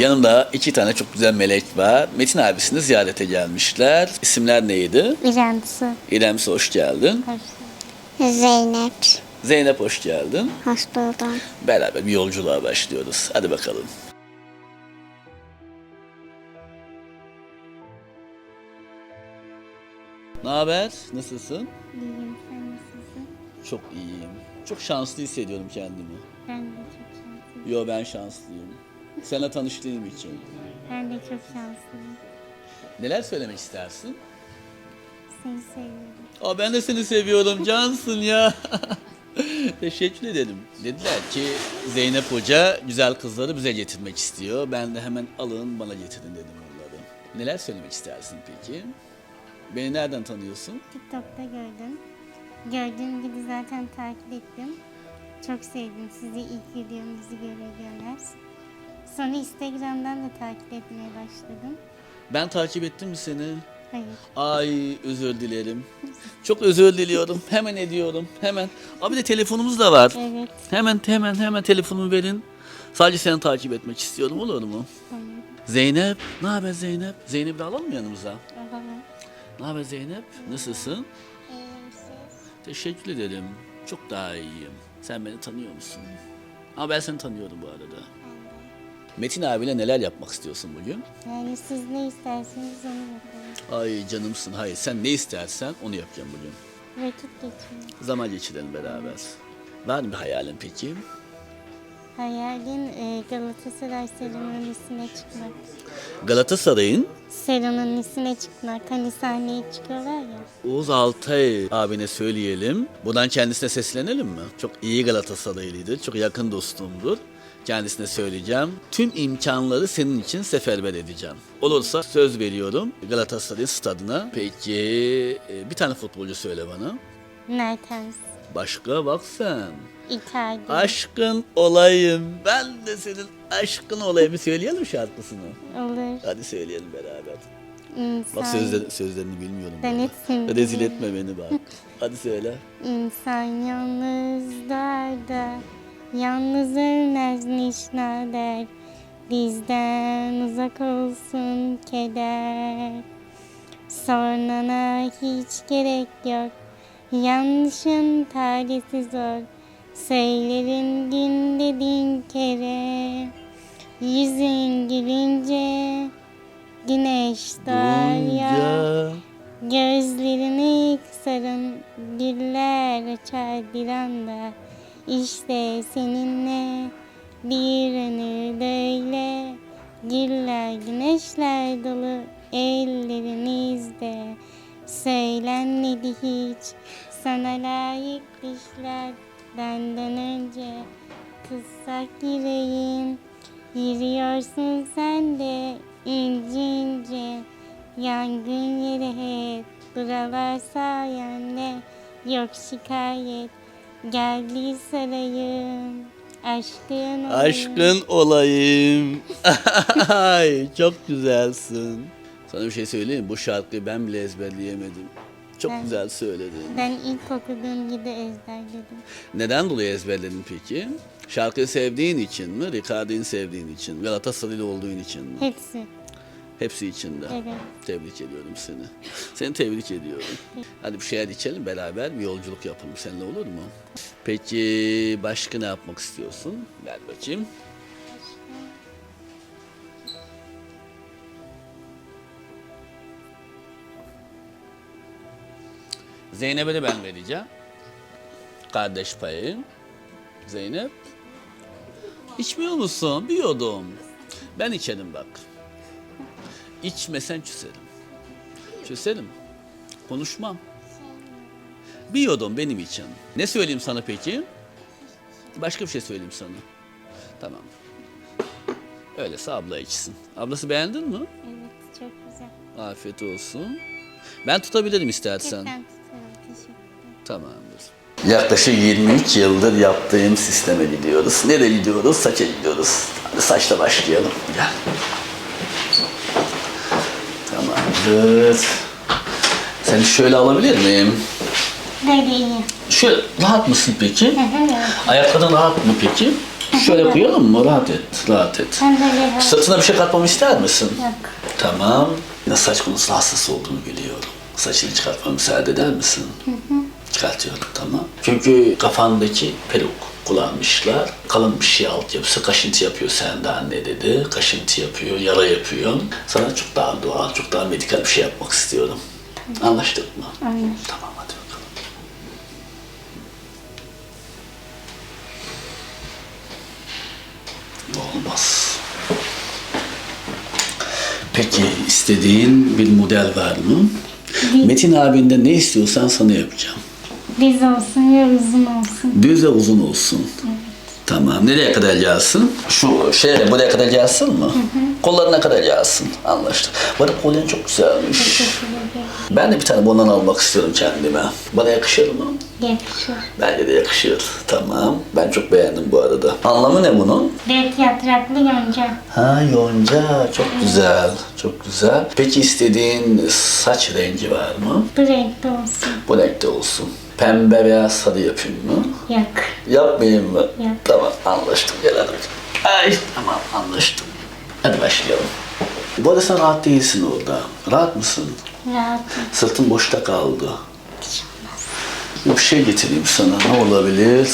Yanımda iki tane çok güzel melek var. Metin abisini ziyarete gelmişler. İsimler neydi? İrem Su. İrem Su, hoş geldin. Zeynep. Zeynep hoş geldin. Hoş buldum. Beraber bir yolculuğa başlıyoruz. Hadi bakalım. Ne haber? Nasılsın? İyiyim. Sen nasılsın? Çok iyiyim. Çok şanslı hissediyorum kendimi. Ben de çok şanslıyım. Yo ben şanslıyım. Seninle tanıştığım için. Ben de çok şanslıyım. Neler söylemek istersin? Seni seviyorum. Aa, ben de seni seviyorum cansın ya. Teşekkür ederim. Dediler ki Zeynep Hoca güzel kızları bize getirmek istiyor. Ben de hemen alın bana getirin dedim onları. Neler söylemek istersin peki? Beni nereden tanıyorsun? TikTok'ta gördüm. Gördüğüm gibi zaten takip ettim. Çok sevdim sizi ilk videomuzu görür görmez. Sonra Instagram'dan da takip etmeye başladım. Ben takip ettim mi seni? Hayır. Ay özür dilerim. Çok özür diliyorum. Hemen ediyorum. Hemen. Abi de telefonumuz da var. Evet. Hemen hemen hemen telefonumu verin. Sadece seni takip etmek istiyorum olur mu? Tamam. Zeynep. Ne haber Zeynep? Zeynep'i de alalım mı yanımıza? Olamam. Ne haber Zeynep? Nasılsın? İyiyim siz. Teşekkür ederim. Çok daha iyiyim. Sen beni tanıyor musun? Ama ben seni tanıyorum bu arada. Metin abiyle neler yapmak istiyorsun bugün? Yani siz ne isterseniz onu yapalım. Ay canımsın. Hayır sen ne istersen onu yapacağım bugün. Vakit geçiyor. Zaman geçirelim beraber. Var mı bir hayalin peki? Hayalin e, Galatasaray seremonisine çıkmak. Galatasaray'ın Seremonisine çıkmak. Hani sahneye çıkıyorlar ya. Oğuz Altay abine söyleyelim. Buradan kendisine seslenelim mi? Çok iyi Galatasaraylıydı. Çok yakın dostumdur. Kendisine söyleyeceğim. Tüm imkanları senin için seferber edeceğim. Olursa söz veriyorum Galatasaray stadına. Peki e, bir tane futbolcu söyle bana. Mertens. Başka bak sen. Icardi. Aşkın olayım. Ben de senin aşkın olayım. Bir söyleyelim şarkısını. Olur. Hadi söyleyelim beraber. İnsan. Bak sözleri, sözlerini bilmiyorum. Ben etsin. Rezil etme beni bak. Hadi söyle. İnsan yalnızlarda Yalnız ölmez nişnader Bizden uzak olsun keder Sormana hiç gerek yok Yanlışın tarihsiz zor Söylerin gün dediğin kere Yüzün gülünce Güneş doğar ya. Gözlerini kısarım, güller açar bir anda. İşte seninle bir ömür böyle. Güller, güneşler dolu ellerinizde. Söylenmedi hiç sana layık düşler benden önce. Kıssak yüreğim, yürüyorsun sen de ince ince. Yangın yeri hep buralar sayende yok şikayet geldi sarayım aşkın olayım. Aşkın olayım. Ay çok güzelsin. Sana bir şey söyleyeyim mi? Bu şarkıyı ben bile ezberleyemedim. Çok Ben- güzel söyledin. Ben ilk okuduğum gibi ezberledim. Neden dolayı ezberledin peki? Şarkıyı sevdiğin için mi? Ricardo'yu sevdiğin için mi? Galatasaraylı olduğun için mi? Hepsi. Hepsi içinde. Evet. Tebrik ediyorum seni. Seni tebrik ediyorum. Hadi bir şeyler içelim beraber bir yolculuk yapalım seninle olur mu? Peki başka ne yapmak istiyorsun? Ver bakayım. Zeynep'e de ben vereceğim. Kardeş payı. Zeynep. İçmiyor musun? Bir yudum. Ben içerim bak. İçmesen küserim. Küserim. Konuşmam. Bir yudum benim için. Ne söyleyeyim sana peki? Başka bir şey söyleyeyim sana. Tamam. Öyleyse abla içsin. Ablası beğendin mi? Evet çok güzel. Afiyet olsun. Ben tutabilirim istersen. Ben tutarım. Teşekkür ederim. Tamamdır. Yaklaşık 23 yıldır yaptığım sisteme gidiyoruz. Nereye gidiyoruz? Saça gidiyoruz. Hadi saçla başlayalım. Gel. Tamamdır. Seni şöyle alabilir miyim? İyi. Şöyle rahat mısın peki? Ayakların rahat mı peki? Şöyle koyalım mı? Rahat et, rahat et. Sırtına bir şey katmamı ister misin? Yok. Tamam. Yine saç konusunda hassas olduğunu biliyorum. Saçını çıkartmama müsaade eder misin? Çıkartıyorum tamam. Çünkü kafandaki peruk kullanmışlar. Kalın bir şey altyapısı kaşıntı yapıyor sende anne dedi. Kaşıntı yapıyor, yara yapıyor. Sana çok daha doğal, çok daha medikal bir şey yapmak istiyorum. Anlaştık mı? Anlaştık. Tamam hadi bakalım. Olmaz. Peki istediğin bir model var mı? Metin abinde ne istiyorsan sana yapacağım. Düz olsun ya uzun olsun. Düz ve uzun olsun. Tamam. Nereye kadar gelsin? Şu şeye buraya kadar gelsin mi? Kollarına kadar gelsin. Anlaştık. Bana kolyen çok güzelmiş. Ben de bir tane bundan almak istiyorum kendime. Bana yakışır mı? Yakışır. Bence de yakışır. Tamam. Ben çok beğendim bu arada. Anlamı ne bunun? Dört yapraklı yonca. Ha yonca. Çok güzel. Çok güzel. Peki istediğin saç rengi var mı? Bu renkte olsun. Bu renkte olsun. Pembe veya sarı yapayım mı? Yok. Yapmayayım mı? Yap. Tamam anlaştık gel hadi. Ay tamam anlaştık. Hadi başlayalım. Bu arada sen rahat değilsin orada. Rahat mısın? Rahatım. Sırtın boşta kaldı. Bir şey getireyim sana. Ne olabilir?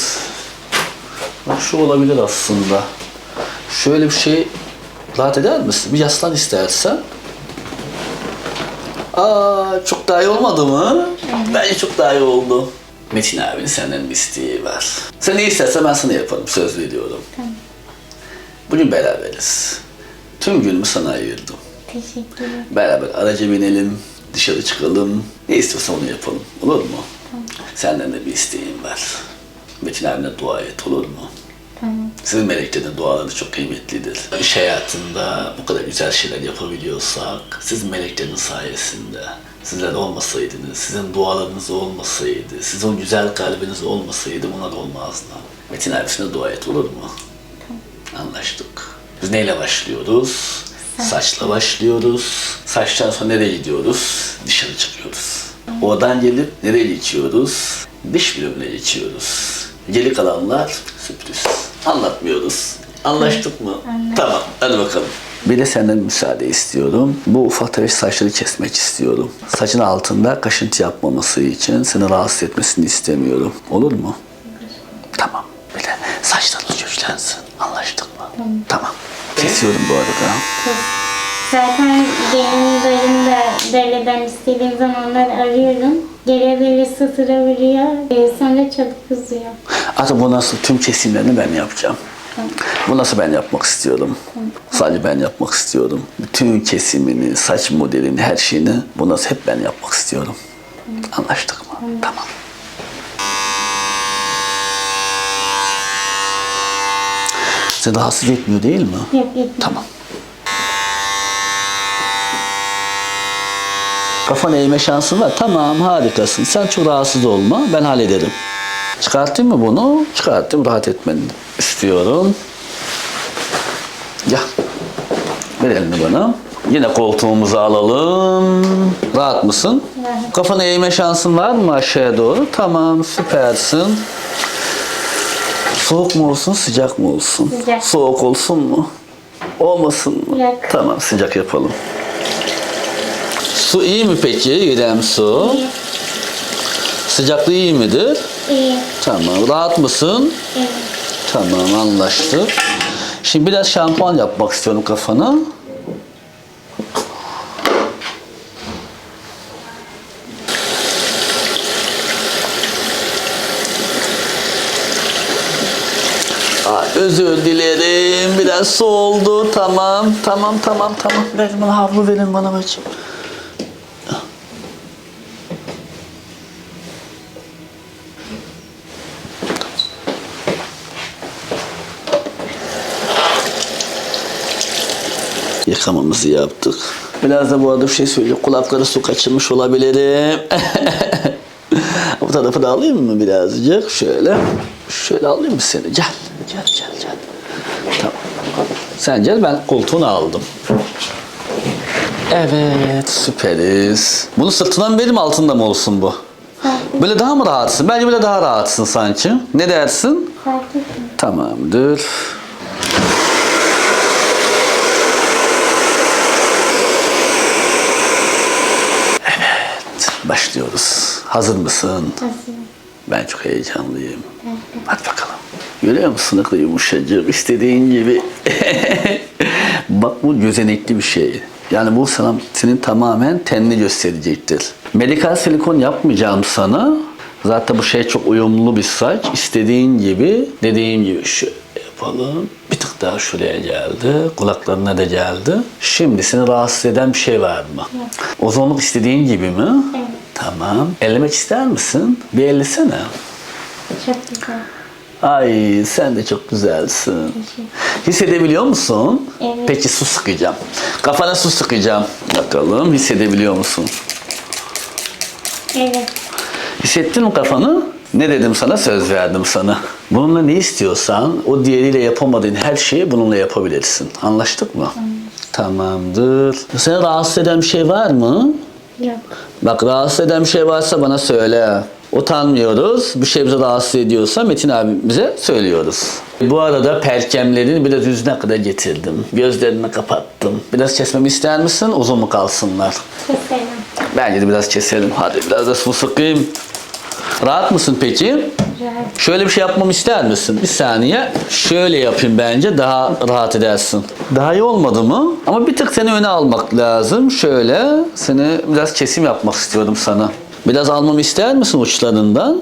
Bak şu olabilir aslında. Şöyle bir şey rahat eder misin? Bir yaslan istersen. Aa çok daha iyi olmadı mı? Bence çok daha iyi oldu. Metin abinin senden bir isteği var. Sen ne istersen ben sana yaparım. Söz veriyorum. Tamam. Bugün beraberiz. Tüm günümü sana ayırdım. Teşekkür ederim. Beraber araca binelim, dışarı çıkalım. Ne istiyorsan onu yapalım. Olur mu? Senden de bir isteğim var. Metin abine dua et olur mu? Tamam. Sizin meleklerin duaları çok kıymetlidir. İş hayatında bu kadar güzel şeyler yapabiliyorsak, sizin meleklerin sayesinde. Sizler olmasaydınız, sizin dualarınız olmasaydı, sizin o güzel kalbiniz olmasaydı buna da olmazdı. Metin abisine dua et olur mu? Anlaştık. Biz neyle başlıyoruz? Saçla başlıyoruz. Saçtan sonra nereye gidiyoruz? Dışarı çıkıyoruz. Oradan gelip nereye geçiyoruz? Diş bölümüne geçiyoruz. Geri kalanlar sürpriz. Anlatmıyoruz. Anlaştık mı? Tamam, hadi bakalım. Bir de senden müsaade istiyorum. Bu ufak tefek saçları kesmek istiyorum. Saçın altında kaşıntı yapmaması için seni rahatsız etmesini istemiyorum. Olur mu? Tamam. Bir de saçlarınız güçlensin. Anlaştık mı? Tamam. Kesiyorum bu arada. Zaten benim dayım da dereden istediğim zamanlar arıyorum. Geliyor böyle sıtıra vuruyor. Ee, sonra çabuk kızıyor. Artık bu nasıl tüm kesimlerini ben yapacağım. Bu nasıl ben yapmak istiyorum. Sadece ben yapmak istiyorum. Bütün kesimini, saç modelini, her şeyini bu nasıl hep ben yapmak istiyorum. Anlaştık mı? Tamam. Seni rahatsız etmiyor değil mi? Yok etmiyor. Tamam. Kafana eğme şansın var. Tamam harikasın. Sen çok rahatsız olma. Ben hallederim. Çıkarttın mı bunu? Çıkarttım. Rahat etmeni istiyorum. Gel. Ver elini bana. Yine koltuğumuzu alalım. Rahat mısın? Rahat. Kafana eğme şansın var mı aşağıya doğru? Tamam süpersin. Soğuk mu olsun, sıcak mı olsun? Sıcak. Soğuk olsun mu? Olmasın mı? Yok. Tamam, sıcak yapalım. Su iyi mi peki? Gidem su. İyi. Sıcaklığı iyi midir? İyi. Tamam. Rahat mısın? Evet. Tamam, anlaştık. Şimdi biraz şampuan yapmak istiyorum kafana. Ay, özür dilerim. Biraz su oldu. Tamam, tamam, tamam, tamam. Verin bana havlu verin bana bacım. Yıkamamızı yaptık. Biraz da bu arada bir şey söyleyeyim. Kulakları su kaçırmış olabilirim. bu tarafı da alayım mı birazcık? Şöyle. Şöyle alayım mı seni? Gel. Gel, gel, gel. Tamam. Sen gel ben koltuğunu aldım. Evet, süperiz. Bunu sırtından mı vereyim altında mı olsun bu? Böyle daha mı rahatsın? Bence böyle daha rahatsın sanki. Ne dersin? Tamamdır. Başlıyoruz. Hazır mısın? Hazırım. Ben çok heyecanlıyım. Hadi bakalım. Görüyor musun ne kadar yumuşacık, istediğin gibi. Bak bu gözenekli bir şey. Yani bu sana, senin tamamen tenini gösterecektir. Medikal silikon yapmayacağım sana. Zaten bu şey çok uyumlu bir saç. İstediğin gibi, dediğim gibi şöyle yapalım. Bir tık daha şuraya geldi. Kulaklarına da geldi. Şimdi seni rahatsız eden bir şey var mı? Ozonluk istediğin gibi mi? Evet. Tamam. Ellemek ister misin? Bir ellesene. Çok güzel. Ay sen de çok güzelsin. Hissedebiliyor musun? Evet. Peki su sıkacağım. Kafana su sıkacağım. Bakalım hissedebiliyor musun? Evet. Hissettin mi kafanı? Ne dedim sana? Söz verdim sana. Bununla ne istiyorsan o diğeriyle yapamadığın her şeyi bununla yapabilirsin. Anlaştık mı? Tamamdır. Seni rahatsız eden bir şey var mı? Yok. Bak rahatsız eden bir şey varsa bana söyle. Utanmıyoruz. Bir şey bizi rahatsız ediyorsa Metin abimize söylüyoruz. Bu arada perkemlerini biraz yüzüne kadar getirdim. Gözlerini kapattım. Biraz kesmemi ister misin? Uzun mu kalsınlar? Keselim. Bence de biraz keselim. Hadi biraz da su sıkayım. Rahat mısın peki? Rahat. Şöyle bir şey yapmamı ister misin? Bir saniye. Şöyle yapayım bence daha rahat edersin. Daha iyi olmadı mı? Ama bir tık seni öne almak lazım. Şöyle seni biraz kesim yapmak istiyorum sana. Biraz almamı ister misin uçlarından?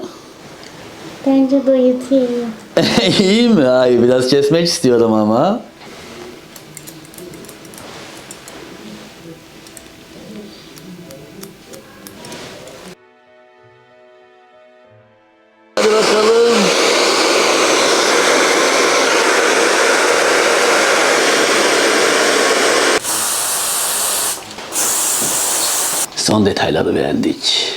Bence doyutuyor. iyi mi? Ay biraz kesmek istiyorum ama. Son detayları beğendik.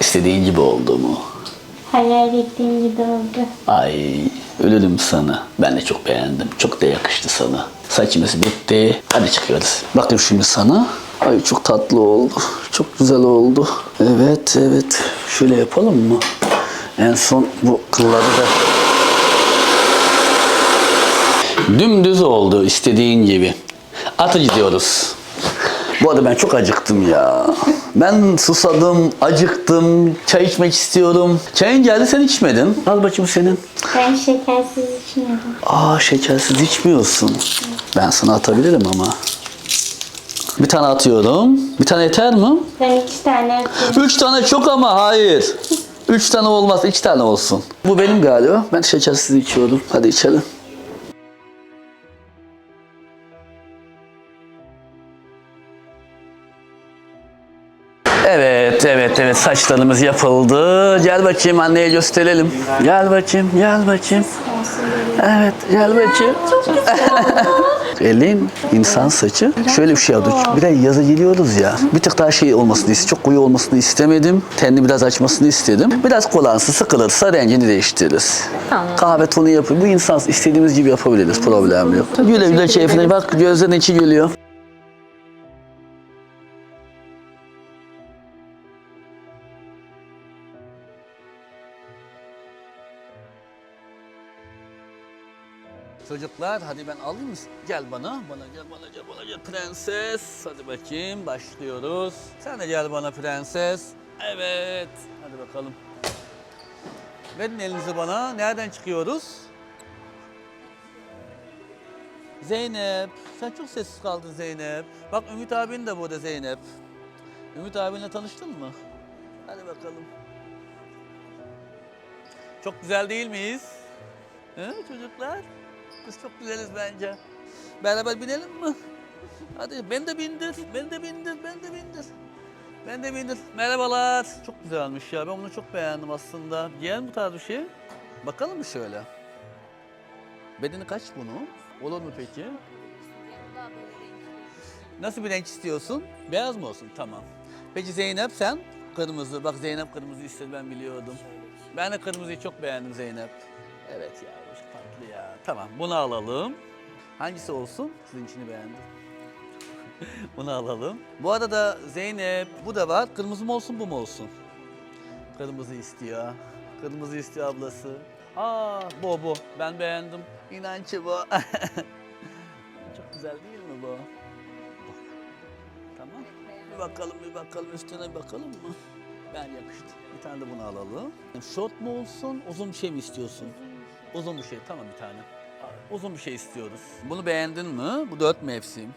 İstediğin gibi oldu mu? Hayal ettiğim gibi oldu. Ay ölürüm sana. Ben de çok beğendim. Çok da yakıştı sana. Saçımız bitti. Hadi çıkıyoruz. Bakayım şimdi sana. Ay çok tatlı oldu. Çok güzel oldu. Evet evet. Şöyle yapalım mı? En son bu kılları da dümdüz oldu istediğin gibi. Atı gidiyoruz. Bu arada ben çok acıktım ya. Ben susadım, acıktım, çay içmek istiyorum. Çayın geldi sen içmedin. Al bakayım senin. Ben şekersiz içmedim. Aa şekersiz içmiyorsun. Ben sana atabilirim ama. Bir tane atıyorum. Bir tane yeter mi? Ben iki tane atıyorum. Üç tane çok ama hayır. Üç tane olmaz, iki tane olsun. Bu benim galiba. Ben şekersiz içiyorum. Hadi içelim. Evet, evet, evet. Saçlarımız yapıldı. Gel bakayım anneye gösterelim. Gel bakayım, gel bakayım. Evet, gel bakayım. Elin insan saçı. Şöyle bir şey yaptık. Bir de yazı geliyoruz ya. Bir tık daha şey olmasını istedim. Çok koyu olmasını istemedim. Tenini biraz açmasını istedim. Biraz kolansı sıkılırsa rengini değiştiririz. Tamam. Kahve tonu yapıyor. Bu insan istediğimiz gibi yapabiliriz. Problem yok. Güle güle keyfine bak. Gözlerin içi gülüyor. Çocuklar hadi ben alayım mı? Gel bana, bana gel, bana gel, bana gel prenses. Hadi bakayım başlıyoruz. Sen de gel bana prenses. Evet. Hadi bakalım. Verin elinizi bana. Nereden çıkıyoruz? Zeynep. Sen çok sessiz kaldın Zeynep. Bak Ümit abin de burada Zeynep. Ümit abinle tanıştın mı? Hadi bakalım. Çok güzel değil miyiz? He çocuklar? Biz çok güzeliz bence. Beraber binelim mi? Hadi ben de bindir, ben de bindir, ben de bindir. Ben de bindir. Merhabalar. Çok güzelmiş ya. Ben bunu çok beğendim aslında. Giyen bu tarz bir şey. Bakalım mı şöyle? Bedeni kaç bunun? Olur mu peki? Nasıl bir renk istiyorsun? Beyaz mı olsun? Tamam. Peki Zeynep sen? Kırmızı. Bak Zeynep kırmızı istedi ben biliyordum. Ben de kırmızıyı çok beğendim Zeynep. Evet ya tatlı ya. Tamam bunu alalım. Hangisi olsun? Sizin içini beğendim. bunu alalım. Bu arada Zeynep bu da var. Kırmızı mı olsun bu mu olsun? Kırmızı istiyor. Kırmızı istiyor ablası. Aa bu bu. Ben beğendim. İnancı bu. Çok güzel değil mi bu? Tamam. Bir bakalım bir bakalım üstüne bir bakalım mı? Ben yakıştı. Bir tane de bunu alalım. Short mu olsun uzun bir şey mi istiyorsun? Uzun bir şey tamam bir tane. Uzun bir şey istiyoruz. Bunu beğendin mi? Bu dört mevsim.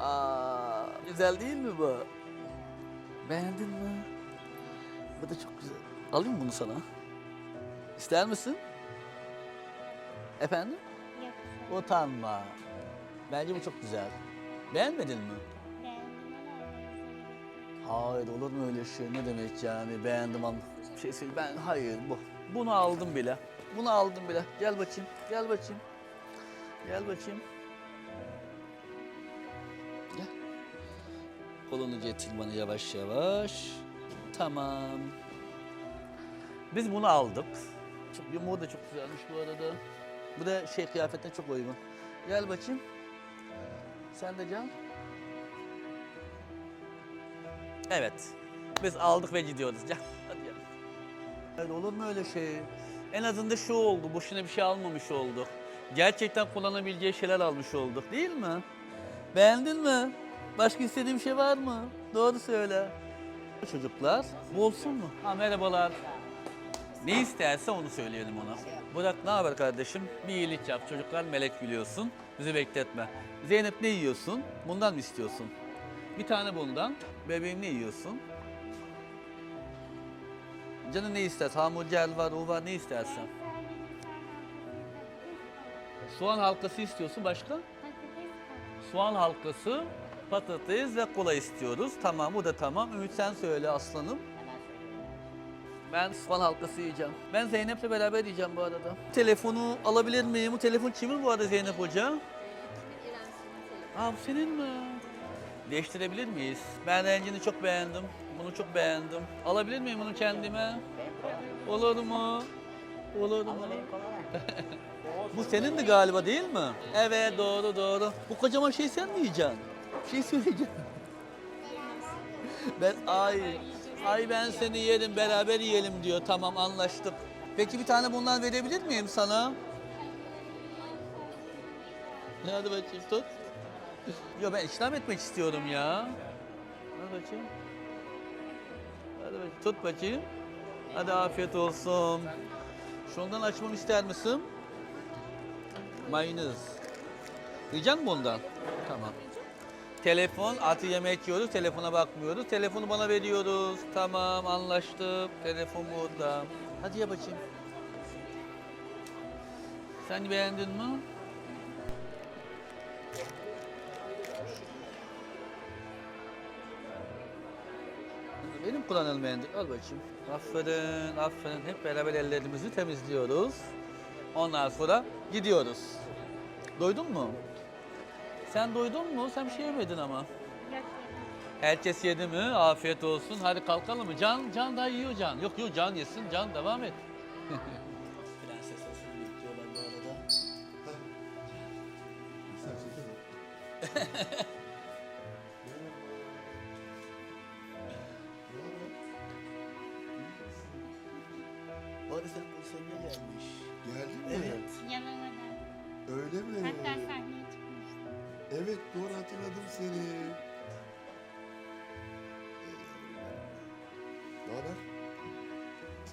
Aa, güzel değil mi bu? Beğendin mi? Bu da çok güzel. Alayım mı bunu sana? İster misin? Efendim? Yok. Utanma. Bence bu çok güzel. Beğenmedin mi? Beğendim ama Hayır olur mu öyle şey? Ne demek yani beğendim ama bir şey söyle ben hayır bu. Bunu aldım bile. Bunu aldım bile. Gel bakayım. Gel bakayım. Gel bakayım. Gel. Kolunu getir bana yavaş yavaş. Tamam. Biz bunu aldık. Çok yumuğu da çok güzelmiş bu arada. Bu da şey kıyafetine çok uygun. Gel bakayım. Sen de can. Evet. Biz aldık ve gidiyoruz. Gel. Öyle olur mu öyle şey? En azından şu oldu. Boşuna bir şey almamış olduk. Gerçekten kullanabileceği şeyler almış olduk. Değil mi? Beğendin mi? Başka istediğin bir şey var mı? Doğru söyle. Çocuklar, bu olsun mu? Ha merhabalar. Ne isterse onu söyleyelim ona. Burak ne haber kardeşim? Bir iyilik yap. Çocuklar melek biliyorsun. Bizi bekletme. Zeynep ne yiyorsun? Bundan mı istiyorsun? Bir tane bundan. Bebeğim ne yiyorsun? Canın ne ister? Hamburger var, o var ne istersen. Soğan halkası istiyorsun başka? Soğan halkası, patates ve kola istiyoruz. Tamam bu da tamam. Ümit sen söyle aslanım. Ben soğan halkası yiyeceğim. Ben Zeynep'le beraber yiyeceğim bu arada. Telefonu alabilir miyim? Bu telefon kimin bu arada Zeynep Hoca? Aa bu senin mi? Değiştirebilir miyiz? Ben rengini çok beğendim. Bunu çok beğendim. Alabilir miyim bunu kendime? Olur mu? Olur mu? bu senin de galiba değil mi? Evet doğru doğru. Bu kocaman şey sen mi yiyeceksin? Bir şey söyleyeceğim. Ben ay ay ben seni yerim beraber yiyelim diyor. Tamam anlaştık. Peki bir tane bundan verebilir miyim sana? Hadi bakayım tut. Yo ben işlem etmek istiyorum ya. Hadi bakayım. Tut bakayım. Hadi afiyet olsun. Şundan açmamı ister misin? Mayonez. Yiyecek misin bundan? Tamam. Telefon, atı yemek yiyoruz, telefona bakmıyoruz. Telefonu bana veriyoruz. Tamam, anlaştık. Telefon burada. Hadi ye bakayım. Sen beğendin mi? Benim kullanılmayan beğendik. Al bakayım. Aferin, aferin. Hep beraber ellerimizi temizliyoruz. Ondan sonra gidiyoruz. Doydun mu? Sen doydun mu? Sen bir şey yemedin ama. Herkes yedi mi? Afiyet olsun. Hadi kalkalım mı? Can, Can daha yiyor Can. Yok yok Can yesin. Can devam et.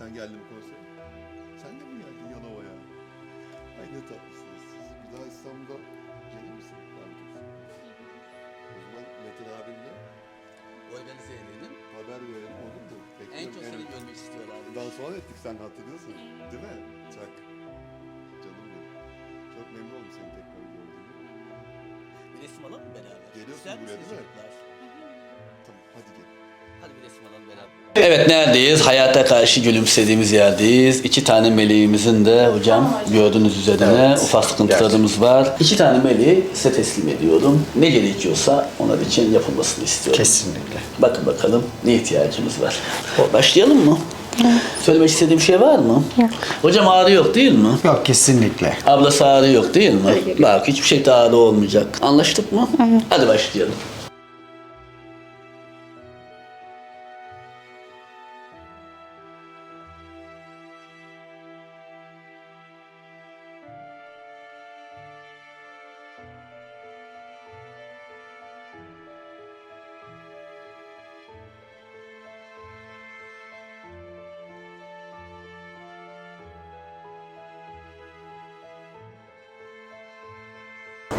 Sen geldin mi konsere? Sen de mi geldin Yalova'ya? Ay ne tatlısınız siz. Bir daha İstanbul'da gelir misin? Etsin. O zaman Metin abimle Organize edelim. haber verelim olur mu? En Bekliyorum. çok seni görmek istiyorlar. Dans falan ettik sen hatırlıyorsun. Değil mi? Çak. Canım benim. Çok memnun oldum seni tekrar gördüğüme. Bir resim alalım mı beraber? Geliyorsun İster buraya, misiniz değil mi? çocuklar? Evet neredeyiz? Hayata karşı gülümsediğimiz yerdeyiz. İki tane meleğimizin de hocam gördüğünüz üzerine Evet. ufak sıkıntılarımız var. İki tane meleği size teslim ediyorum. Ne gerekiyorsa onlar için yapılmasını istiyorum. Kesinlikle. Bakın bakalım ne ihtiyacımız var. Başlayalım mı? Söylemek istediğim şey var mı? Yok. Hocam ağrı yok değil mi? Yok kesinlikle. Ablası ağrı yok değil mi? Bak hiçbir şey de ağrı olmayacak. Anlaştık mı? Hadi başlayalım.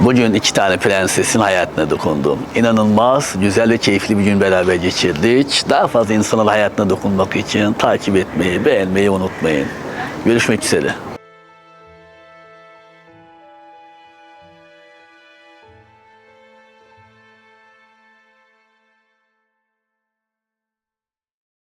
Bugün iki tane prensesin hayatına dokundum. İnanılmaz güzel ve keyifli bir gün beraber geçirdik. Daha fazla insanın hayatına dokunmak için takip etmeyi, beğenmeyi unutmayın. Görüşmek üzere.